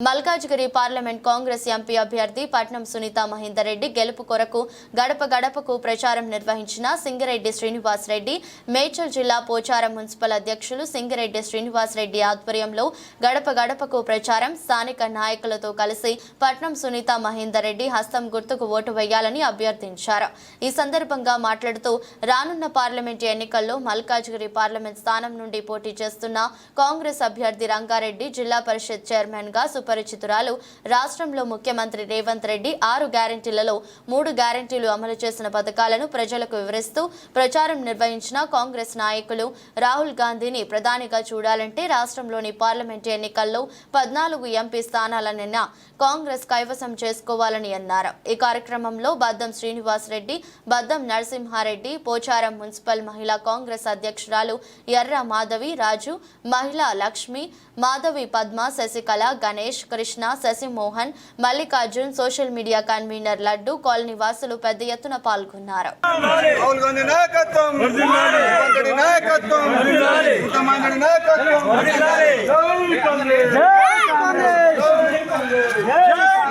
Malkajgiri parliament Congress MP అభ్యర్థి పట్నం సునీత మహేందర్ రెడ్డి గెలుపు కొరకు గడప గడపకు ప్రచారం నిర్వహించిన సింగరెడ్డి శ్రీనివాస్ రెడ్డి మేడ్చల్ జిల్లా పోచారం మున్సిపల్ అధ్యక్షులు సింగరెడ్డి శ్రీనివాస్ రెడ్డి ఆధ్వర్యంలో గడప గడపకు ప్రచారం స్థానిక నాయకులతో కలిసి పట్నం సునీత మహేందర్ రెడ్డి హస్తం గుర్తుకు ఓటు వేయాలని అభ్యర్థించారు. ఈ సందర్భంగా మాట్లాడుతూ రానున్న పార్లమెంట్ ఎన్నికల్లో మల్కాజ్గిరి పార్లమెంట్ స్థానం నుండి పోటీ చేస్తున్న కాంగ్రెస్ అభ్యర్థి రంగారెడ్డి జిల్లా పరిషత్ చైర్మన్గా సుపరిచితురాలు రాష్ట్రంలో ముఖ్యమంత్రి రేవంత్ రెడ్డి ఆరు గ్యారంటీలలో మూడు గ్యారెంటీలు అమలు చేసిన పథకాలను ప్రజలకు వివరిస్తూ ప్రచారం నిర్వహించిన కాంగ్రెస్ నాయకులు రాహుల్ గాంధీని ప్రధానిగా చూడాలంటే రాష్ట్రంలోని పార్లమెంట్ ఎన్నికల్లో పద్నాలుగు ఎంపీ స్థానాలనైనా కాంగ్రెస్ కైవసం చేసుకోవాలని అన్నారు. ఈ కార్యక్రమంలో బద్దం శ్రీనివాస్ రెడ్డి బద్దం నరసింహారెడ్డి పోచారం మున్సిపల్ మహిళా కాంగ్రెస్ అధ్యక్షురాలు ఎర్ర మాధవి రాజు మహిళా Lakshmi Madhavi Padma Sasikala Ganesh Krishna Sasimohan Mallikarjun social media convener Laddu colony వాసులు పెద్ద ఎత్తున పాల్గొన్నారు.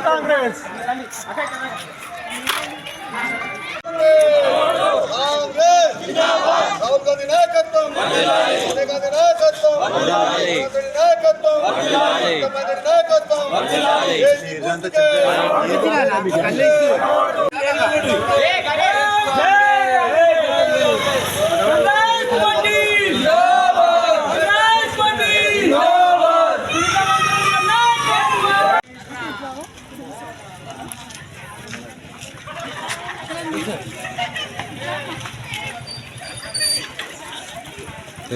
కాంగ్రెస్! రాహుల్ గాంధీ నాయకత్వం. సోనియా గాంధీ నాయకత్వం. నాయకత్వం. నాయకత్వం. ఏసీ గుర్తుకే.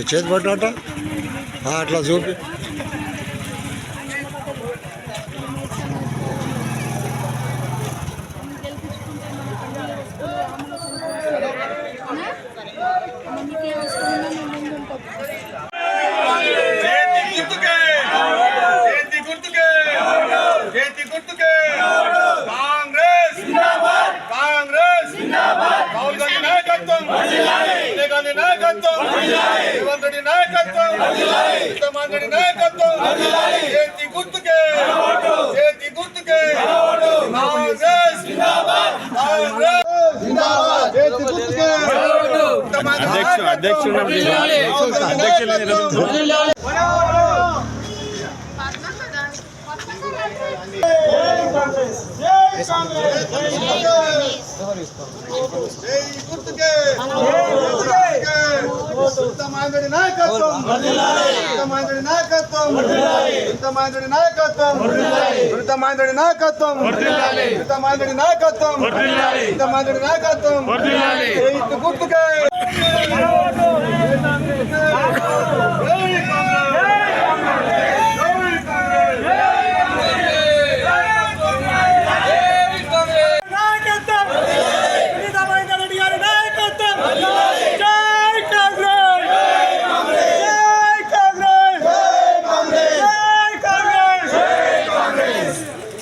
నీ చేతి పట్టినట్ట ఆ, అట్లా చూపి చేతి గుర్తుకే చేతి గుర్తుకే చేతి గుర్తుకే కాంగ్రెస్ కాంగ్రెస్ రాహుల్ గాంధీ నాయకత్వం సోనియా గాంధీ నాయకత్వం రేవంత్ రెడ్డి నాయకత్వం సీతామాంధ్రెడ్డి నాయకత్వం చేతి గుర్తుకే చేతి గుర్తుకే కాంగ్రెస్ కాంగ్రెస్ చేతి గుర్తుకే అధ్యక్షుడు అధ్యక్షుడు ఇంతమంది నాయకత్వం ఇంతమంది నాయకత్వం ఇంతమంది నాయకత్వం ఇంతమంది నాయకత్వం ఇంతమంది నాయకత్వం ఇంతమంది నాయకత్వం గుర్తుకే నాయకత్వం సునీతామహేందర్ రెడ్డి గారి నాయకత్వం జై కాంగ్రెస్ జై కాంగ్రెస్ జై కాంగ్రెస్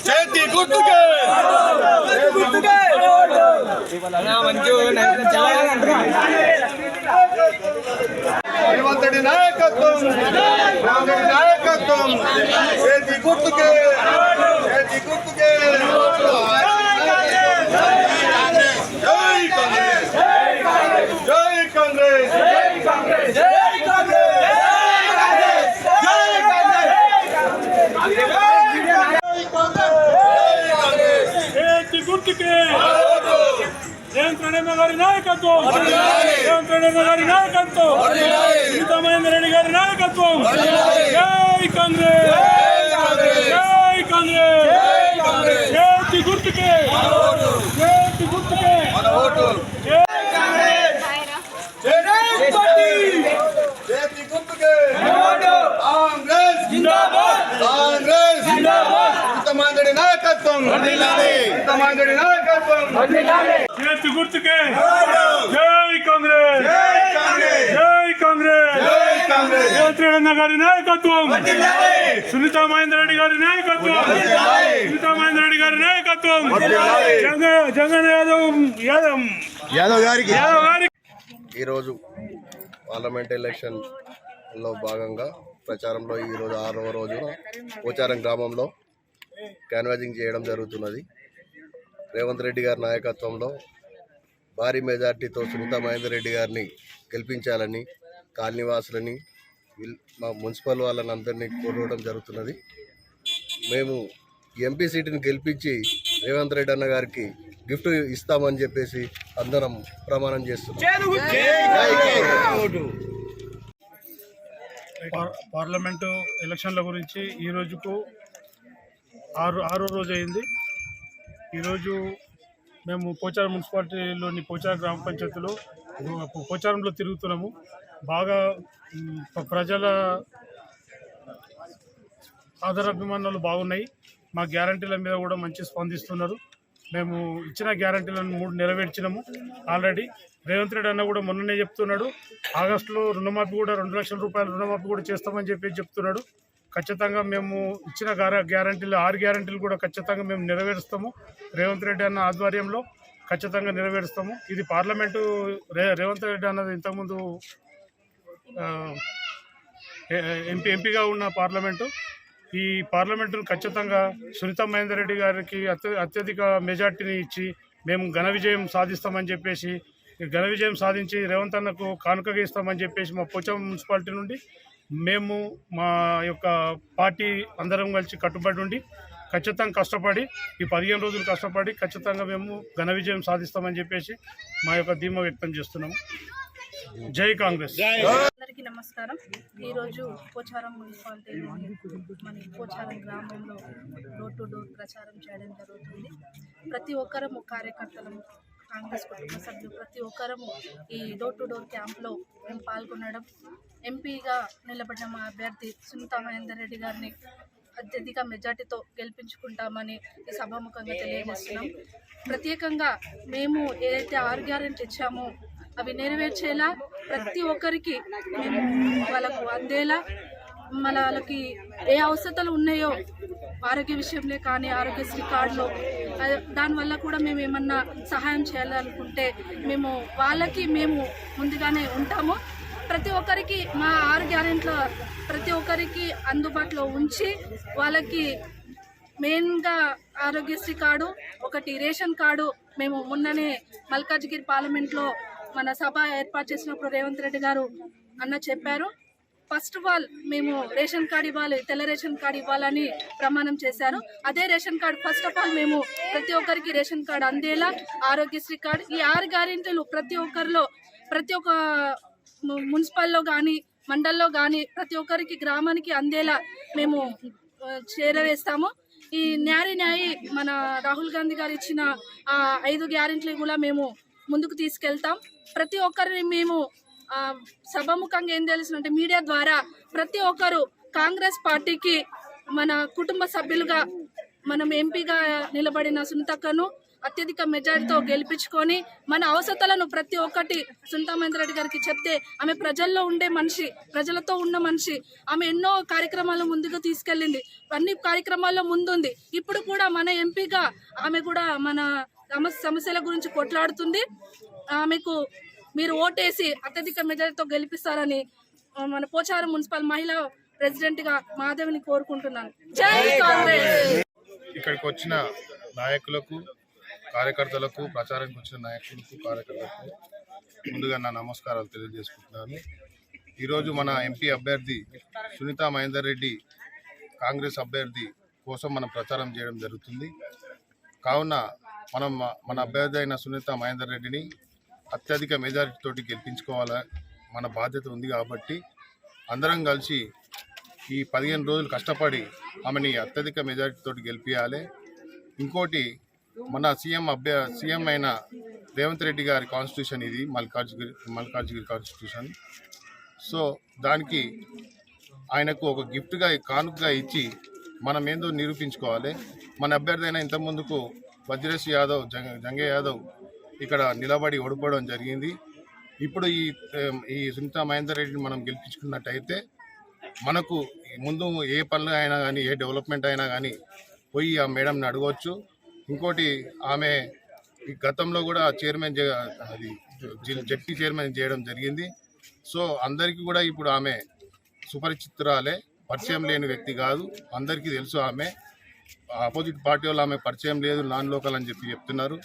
చేతి గుర్తుకే గుర్తుకే రేవంత్ రెడ్డి నాయకత్వం రేవంత్ రెడ్డి నాయకత్వం. చేతి గుర్తుకే? చేతి గుర్తుకే? జై కాంగ్రెస్. జై కాంగ్రెస్. చేతి రెడ్డి గారి నాయకత్వం. రేవంత్ రెడ్డి గారి నాయకత్వం. సునీతామహేందర్ రెడ్డి గారి నాయకత్వం. జై కాంగ్రెస్. జై కాంగ్రెస్. చేతి గుర్తుకే. చేతి గుర్తుకే. కాంగ్రెస్. కాంగ్రెస్. నాయకత్వం. నాయకత్వం. చేతి గుర్తుకే. జై కాంగ్రెస్. జై కాంగ్రెస్. గారి నాయకత్వం. సునీతా మహేందర్ రెడ్డి గారి నాయకత్వం. సునీతా మహేందర్ రెడ్డి గారి నాయకత్వం. జగన్ యాదవ్ యాదవ్. యాదవ్ గారికి. యాదవ్ గారి ఈరోజు పార్లమెంట్ ఎలక్షన్లో భాగంగా ప్రచారంలో ఈరోజు ఆరవ రోజున పోచారం గ్రామంలో క్యాన్వాజింగ్ చేయడం జరుగుతున్నది. రేవంత్ రెడ్డి గారి నాయకత్వంలో భారీ మెజార్టీతో సునీత మహేందర్ రెడ్డి గారిని గెలిపించాలని కాలనీవాసులని మా మున్సిపల్ వాళ్ళని అందరినీ కోరడం జరుగుతున్నది. మేము ఎంపీ సీటుని గెలిపించి రేవంత్ రెడ్డి అన్న గారికి గిఫ్ట్ ఇస్తామని చెప్పేసి అందరం ప్రమాణం చేస్తున్నాం. పార్- పార్లమెంటు ఎలక్షన్ల గురించి ఈ రోజుకు ఆరు ఆరో రోజు అయింది. ఈరోజు మేము పోచారం మున్సిపాలిటీలోని పోచారం గ్రామ పంచాయతీలో పోచారంలో తిరుగుతున్నాము. బాగా ప్రజల ఆదరాభిమానాలు బాగున్నాయి. మా గ్యారంటీల మీద కూడా మంచి స్పందిస్తున్నారు. మేము ఇచ్చిన గ్యారంటీలను మూడు నెరవేర్చినాము ఆల్రెడీ. రేవంత్ రెడ్డి అన్న కూడా మొన్ననే చెప్తున్నాడు. ఆగస్టులో రుణమాఫీ కూడా రెండు లక్షల రూపాయల రుణమాఫీ కూడా చేస్తామని చెప్పి చెప్తున్నాడు. ఖచ్చితంగా మేము ఇచ్చిన గ్యారంటీలు ఆరు గ్యారంటీలు కూడా ఖచ్చితంగా మేము నెరవేరుస్తాము. రేవంత్ రెడ్డి అన్న ఆధ్వర్యంలో ఖచ్చితంగా నెరవేరుస్తాము. ఇది పార్లమెంటు రే రేవంత్ రెడ్డి అన్నది ఇంతకుముందు ఎంపీ ఎంపీగా ఉన్న పార్లమెంటు. ఈ పార్లమెంటును ఖచ్చితంగా సునీత మహేందర్ రెడ్డి గారికి అత్య అత్యధిక మెజార్టీని ఇచ్చి మేము ఘన విజయం సాధిస్తామని చెప్పేసి ఘన విజయం సాధించి రేవంత్ అన్నకు కానుకగా ఇస్తామని చెప్పేసి మా పోచం మున్సిపాలిటీ నుండి మేము మా యొక్క పార్టీ అందరం కలిసి కట్టుబడి ఉండి ఖచ్చితంగా కష్టపడి ఈ పదిహేను రోజులు కష్టపడి ఖచ్చితంగా మేము ఘన విజయం సాధిస్తామని చెప్పేసి మా యొక్క ధీమా వ్యక్తం చేస్తున్నాము. జై కాంగ్రెస్. అందరికీ నమస్కారం. ఈరోజు పోచారం మున్సిపాలిటీలోని మన పోచారం గ్రామంలో డోర్ టు డోర్ ప్రచారం చేయడం జరుగుతుంది. ప్రతి ఒక్కరము కార్యకర్తలము కాంగ్రెస్ కుటుంబ సభ్యులు ప్రతి ఒక్కరము ఈ డోర్ టు డోర్ క్యాంప్లో మేము పాల్గొనడం. ఎంపీగా నిలబడిన మా అభ్యర్థి సునీతా మహేందర్ రెడ్డి గారిని అత్యధిక మెజార్టీతో గెలిపించుకుంటామని ఈ సభాముఖంగా తెలియజేస్తున్నాం. ప్రత్యేకంగా మేము ఏదైతే ఆరు గ్యారెంటీ ఇచ్చామో అవి నెరవేర్చేలా ప్రతి ఒక్కరికి మేము వాళ్ళకు అందేలా మన వాళ్ళకి ఏ అవసరతలు ఉన్నాయో ఆరోగ్య విషయంలో కానీ ఆరోగ్యశ్రీ కార్డులో. దానివల్ల కూడా మేము ఏమన్నా సహాయం చేయాలనుకుంటే మేము వాళ్ళకి మేము ముందుగానే ఉంటాము. ప్రతి ఒక్కరికి మా ఆరు గ్యారెంట్ల ప్రతి ఒక్కరికి అందుబాటులో ఉంచి వాళ్ళకి మెయిన్గా ఆరోగ్యశ్రీ కార్డు ఒకటి రేషన్ కార్డు. మేము మొన్ననే మల్కాజ్గిరి పార్లమెంట్లో మన సభ ఏర్పాటు చేసినప్పుడు రేవంత్ రెడ్డి గారు అన్న చెప్పారు. ఫస్ట్ ఆఫ్ ఆల్ మేము రేషన్ కార్డు ఇవ్వాలి తెల్ల రేషన్ కార్డు ఇవ్వాలని ప్రమాణం చేశారు. అదే ration card first of all మేము ప్రతి ఒక్కరికి రేషన్ కార్డు అందేలా ఆరోగ్యశ్రీ కార్డు. ఈ ఆరు గ్యారెంటీలు ప్రతి ఒక్కరిలో ప్రతి ఒక్క మున్సిపల్లో కానీ మండల్లో కానీ ప్రతి ఒక్కరికి గ్రామానికి అందేలా మేము చేరవేస్తాము. ఈ న్యాయ న్యాయి మన రాహుల్ గాంధీ గారు ఇచ్చిన ఆ ఐదు గ్యారెంటీలు కూడా మేము ముందుకు తీసుకెళ్తాం. ప్రతి ఒక్కరిని మేము సభాముఖంగా ఏం తెలుసునంటే మీడియా ద్వారా ప్రతి ఒక్కరు కాంగ్రెస్ పార్టీకి మన కుటుంబ సభ్యులుగా మనం ఎంపీగా నిలబడిన సునీతక్కను అత్యధిక మెజారిటీతో గెలిపించుకొని మన అవసరాలను ప్రతి ఒక్కటి సునీతా మహేందర్ రెడ్డి గారికి చెప్తే ఆమె ప్రజల్లో ఉండే మనిషి ప్రజలతో ఉన్న మనిషి ఆమె ఎన్నో కార్యక్రమాలు ముందుకు తీసుకెళ్ళింది. అన్ని కార్యక్రమాల్లో ముందుంది. ఇప్పుడు కూడా మన ఎంపీగా ఆమె కూడా మన సమస్యల గురించి కొట్లాడుతుంది. ఆమెకు మీరు ఓటేసి అత్యధిక మెజారిటీతో గెలిపిస్తారని మన పోచారం మున్సిపల్ మహిళా ప్రెసిడెంట్గా మాధవిని కోరుకుంటున్నాను. జై కాంగ్రెస్! ఇక్కడికి వచ్చిన నాయకులకు కార్యకర్తలకు ప్రచారానికి వచ్చిన నాయకులకు కార్యకర్తలకు ముందుగా నా నమస్కారాలు తెలియజేసుకుంటున్నాను. ఈరోజు మన ఎంపీ అభ్యర్థి సునీత మహేందర్ రెడ్డి కాంగ్రెస్ అభ్యర్థి కోసం మనం ప్రచారం చేయడం జరుగుతుంది. కావున మనం మన అభ్యర్థి అయిన సునీత మహేందర్ రెడ్డిని అత్యధిక మెజారిటీ తోటి గెలిపించుకోవాల మన బాధ్యత ఉంది కాబట్టి అందరం కలిసి ఈ పదిహేను రోజులు కష్టపడి ఆమెని అత్యధిక మెజారిటీ తోటి గెలిపించాలి ఇంకోటి మన సీఎం అభ్య సీఎం అయిన రేవంత్ రెడ్డి గారి కాన్స్టిట్యూషన్ ఇది మల్కాజ్గిరి మల్కాజ్గిరి కాన్స్టిట్యూషన్ సో దానికి ఆయనకు ఒక గిఫ్ట్గా కానుకగా ఇచ్చి మనం ఏందో నిరూపించుకోవాలి. మన అభ్యర్థి అయిన ఇంతకుముందుకు వజ్రేష్ యాదవ్ జంగ జంగయ్య యాదవ్ ఇక్కడ నిలబడి ఓడిపోవడం జరిగింది. ఇప్పుడు ఈ ఈ సునీతా మహేందర్ రెడ్డిని మనం గెలిపించుకున్నట్టయితే మనకు ముందు ఏ పనులు అయినా కానీ ఏ డెవలప్మెంట్ అయినా కానీ పోయి ఆ మేడంని అడగవచ్చు ఇంకోటి ఆమె ఈ గతంలో కూడా చైర్మన్ అది జట్టి జడ్పీ చైర్మన్ చేయడం జరిగింది. సో అందరికీ కూడా ఇప్పుడు ఆమె సుపరిచితురాలే పరిచయం లేని వ్యక్తి కాదు. అందరికీ తెలుసు ఆమె. ఆపోజిట్ పార్టీ వాళ్ళు ఆమె పరిచయం లేదు నాన్ లోకల్ అని చెప్పి చెప్తున్నారు.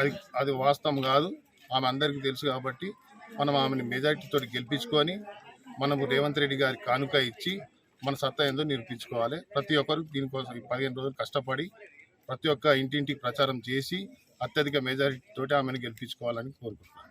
అది అది వాస్తవం కాదు. ఆమె అందరికీ తెలుసు కాబట్టి మనం ఆమెను మెజార్టీతో గెలిపించుకొని మనము రేవంత్ రెడ్డి గారి కానుక ఇచ్చి మన సత్తా ఏందో నిరూపించుకోవాలి. ప్రతి ఒక్కరు దీనికోసం పదిహేను రోజులు కష్టపడి ప్రతి ఒక్క ఇంటింటికి ప్రచారం చేసి అత్యధిక మెజారిటీ తోటి ఆమెను గెలిపించుకోవాలని కోరుకుంటున్నాను.